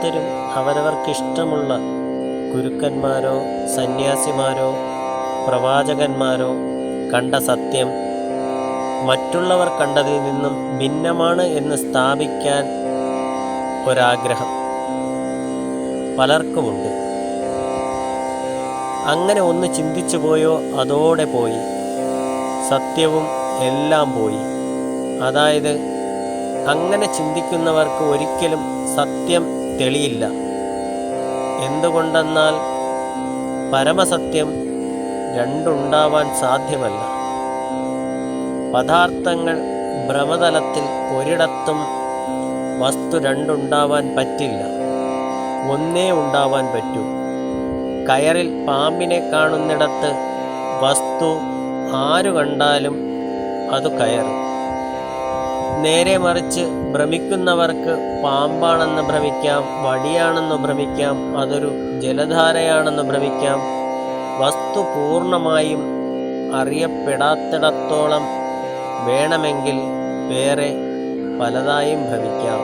ഓരോരുത്തരും അവരവർക്കിഷ്ടമുള്ള ഗുരുക്കന്മാരോ സന്യാസിമാരോ പ്രവാചകന്മാരോ കണ്ട സത്യം മറ്റുള്ളവർ കണ്ടതിൽ നിന്നും ഭിന്നമാണ് എന്ന് സ്ഥാപിക്കാൻ ഒരാഗ്രഹം പലർക്കുമുണ്ട്. അങ്ങനെ ഒന്ന് ചിന്തിച്ചു പോയോ അതോടെ പോയി. സത്യവും എല്ലാം പോയി. അതായത് അങ്ങനെ ചിന്തിക്കുന്നവർക്ക് ഒരിക്കലും സത്യം തെളിയില്ല. എന്തുകൊണ്ടെന്നാൽ പരമസത്യം രണ്ടുണ്ടാവാൻ സാധ്യമല്ല. പദാർത്ഥങ്ങൾ ഭ്രമതലത്തിൽ ഒരിടത്തും വസ്തു രണ്ടുണ്ടാവാൻ പറ്റില്ല. ഒന്നേ ഉണ്ടാവാൻ പറ്റൂ. കയറിൽ പാമ്പിനെ കാണുന്നിടത്ത് വസ്തു ആരു കണ്ടാലും അത് കയറ്. നേരെ മറിച്ച് ഭ്രമിക്കുന്നവർക്ക് പാമ്പാണെന്ന് ഭ്രമിക്കാം വടിയാണെന്ന് ഭ്രമിക്കാം അതൊരു ജലധാരയാണെന്ന് ഭ്രമിക്കാം. വസ്തു പൂർണമായും അറിയപ്പെടാത്തിടത്തോളം വേണമെങ്കിൽ വേറെ പലതായും ഭ്രമിക്കാം.